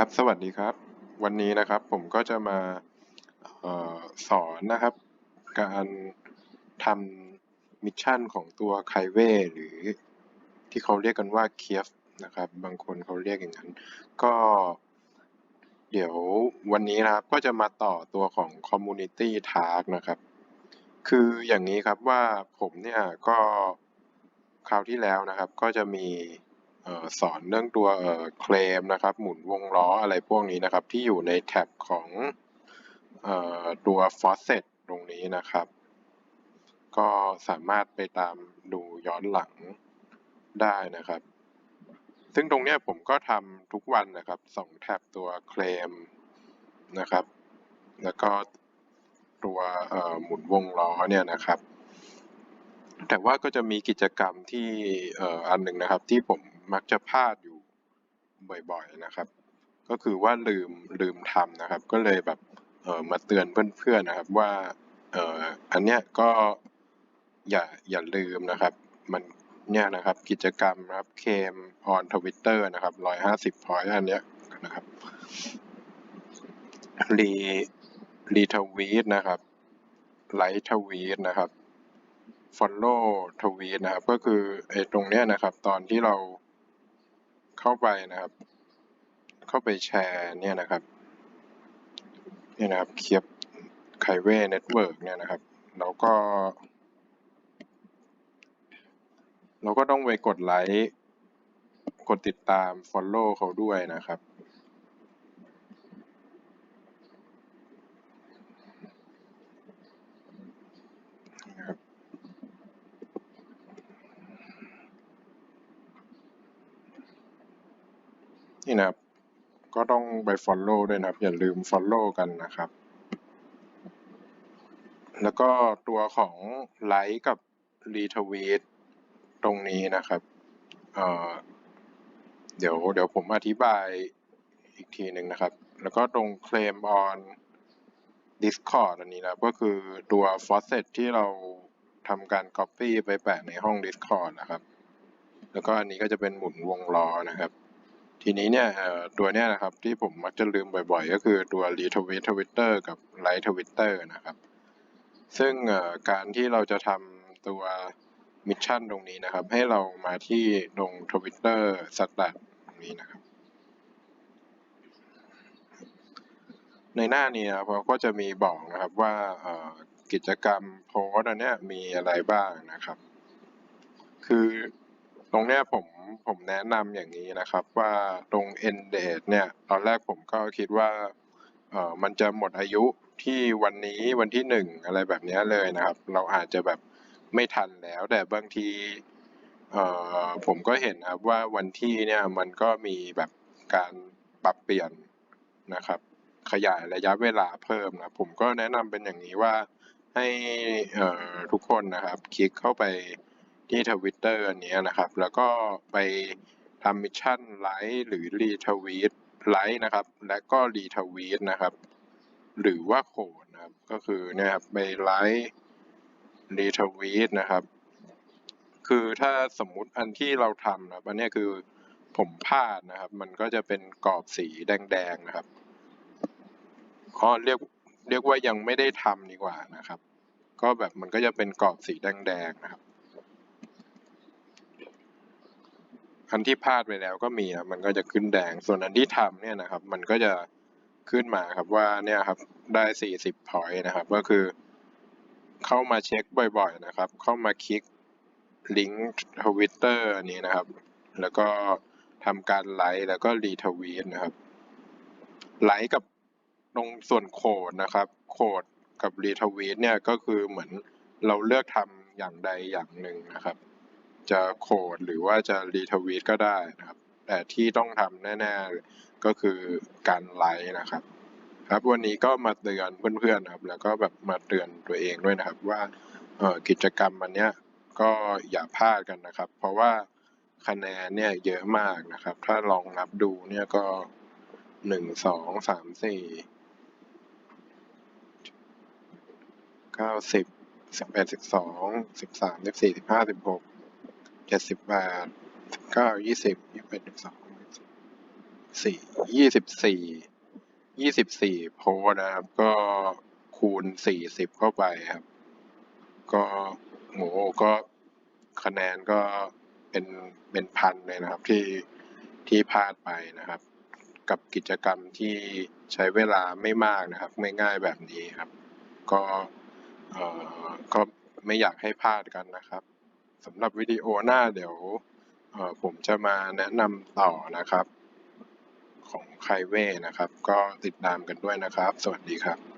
ครับ สวัสดีครับ วันนี้นะครับผมก็จะมาเออสอนนะครับ การทำมิชชั่นของตัวไคเวหรือที่เขาเรียกกันว่าเคียฟนะครับ บางคนเขาเรียกอย่างนั้น ก็เดี๋ยววันนี้นะครับก็จะมาต่อตัวของ Community Task นะครับ คืออย่างนี้ครับว่าผมเนี่ยก็คราวที่แล้วนะครับก็จะมี สอนเรื่องตัวเคลมนะครับ หมุนวงล้ออะไรพวกนี้นะครับ ที่อยู่ในแท็บของออตัว faucet ตรงนี้นะครับ ก็สามารถไปตามดูย้อนหลังได้นะครับ ซึ่งตรงนี้ผมก็ทำทุกวันนะครับสองแท็บตัวเคลมนะครับ แล้วก็ตัวหมุนวงล้อเนี่ยนะครับแต่ว่าก็จะมีกิจกรรมที่อันหนึ่งนะครับที่ผม มักจะพลาดอยู่บ่อยๆนะครับ ก็คือว่าลืมลืมทำนะครับ ก็เลยแบบเออมาเตือนเพื่อนๆนะครับว่าเอออันเนี้ยก็อย่าอย่าลืมนะครับ มันเนี่ยนะครับกิจกรรมนะครับเคมออนทวิตเตอร์นะครับร้อยห้าสิบพอยอันเนี้ยนะครับรีรีทวีตนะครับไลท์ทวีตนะครับ follow ทวีตนะครับ ก็คือไอ้ตรงเนี้ยนะครับ ตอนที่เรา เข้าไปนะครับ เข้าไปแชร์เนี่ยนะครับเนี่ยนะครับเคียบไคเว่เน็ตเวิร์กเนี่ยนะครับ แล้วก็ เราก็ต้องไปกดไลค์ กดติดตาม follow เขาด้วยนะครับ นี่นะครับ ก็ต้องไป follow ด้วยนะครับ อย่าลืม follow กันนะครับ แล้วก็ตัวของไลค์กับรีทวีตตรงนี้นะครับเเดี๋ยวเดี๋ยวผมอธิบายอีกทีหนึ่งนะครับ แล้วก็ตรง claim on Discord อันนี้นะก็คือตัว faucet ที่เราทำการ copy ไปแปะในห้อง Discord นะครับ แล้วก็อันนี้ก็จะเป็นหมุนวงล้อนะครับ ทีนี้เนี่ยตัวเนี้ยนะครับที่ผมมักจะลืมบ่อยๆ ก็คือตัว retweet Twitter กับ like Twitter นะครับ ซึ่งการที่เราจะทำตัวมิชชั่นตรงนี้นะครับ ให้เรามาที่ตรง Twitter สแตทตรงนี้นะครับ ในหน้านี้นะครับก็จะมีบอกนะครับว่ากิจกรรมโพสต์อันเนี้ยมีอะไรบ้างนะครับ คือ ตรงเนี้ยผมผมแนะนำอย่างนี้นะครับ ว่าตรง end date เนี่ยตอนแรกผมก็คิดว่าเออมันจะหมดอายุที่วันนี้วันที่หนึ่งอะไรแบบนี้เลยนะครับ เราอาจจะแบบไม่ทันแล้ว แต่บางทีเออผมก็เห็นนะครับว่าวันที่เนี่ยมันก็มีแบบการปรับเปลี่ยนนะครับ ขยายระยะเวลาเพิ่มนะผมก็แนะนำเป็นอย่างนี้ว่าให้เอ่อทุกคนนะครับ คลิกเข้าไป ที่ทวิตเตอร์อันนี้นะครับ แล้วก็ไปทำมิชชั่นไลค์หรือรีทวีตไลค์นะครับ และก็รีทวีตนะครับ หรือว่าโคดนะครับ ก็คือเนี่ยครับไปไลค์รีทวีตนะครับ คือถ้าสมมุติอันที่เราทำนะครับอันนี้คือผมพลาดนะครับ มันก็จะเป็นกรอบสีแดงๆนะครับอ๋อเรียกเรียกว่ายังไม่ได้ทำดีกว่านะครับ ก็แบบมันก็จะเป็นกรอบสีแดงๆนะครับ อันที่พลาดไปแล้วก็มีนะมันก็จะขึ้นแดง ส่วนอันที่ทำเนี่ยนะครับ มันก็จะขึ้นมาครับว่าเนี่ยครับได้สี่สิบพอยต์นะครับ ก็คือ เข้ามาเช็คบ่อยๆนะครับ เข้ามาคลิกลิงก์ทวิตเตอร์อันนี้นะครับ แล้วก็ทำการไลค์แล้วก็รีทวีตนะครับ ไลค์กับตรงส่วนโคดนะครับ โคดกับรีทวีตเนี่ยก็คือเหมือนเราเลือกทำอย่างใดอย่างหนึ่งนะครับ จะโคดหรือว่าจะรีทวีตก็ได้นะครับ แต่ที่ต้องทำแน่ๆก็คือการไลค์นะครับ ครับวันนี้ก็มาเตือนเพื่อนๆครับ แล้วก็แบบมาเตือนตัวเองด้วยนะครับ ว่าเออกิจกรรมอันเนี้ยก็อย่าพลาดกันนะครับ เพราะว่าคะแนนเนี่ยเยอะมากนะครับ ถ้าลองนับดูเนี่ยก็หนึ่งสองสามสี่เก้าสิบสิบเอ็ดสิบสองสิบสามสิบสี่สิบห้าสิบหก เจ็ดสิบแปดสิบเก้ายี่สิบยี่สิบเอ็ดสิบสองสี่ยี่สิบสี่ยี่สิบสี่โพนะครับ ก็คูณสี่สิบเข้าไปครับ ก็โหก็คะแนนก็เป็นเป็นพันเลยนะครับที่ที่พลาดไปนะครับ กับกิจกรรมที่ใช้เวลาไม่มากนะครับ ไม่ง่ายแบบนี้ครับ ก็เอ่อก็ไม่อยากให้พลาดกันนะครับ สำหรับวิดีโอหน้าเดี๋ยวผมจะมาแนะนำต่อนะครับ ของไคเว่นะครับ ก็ติดตามกันด้วยนะครับ สวัสดีครับ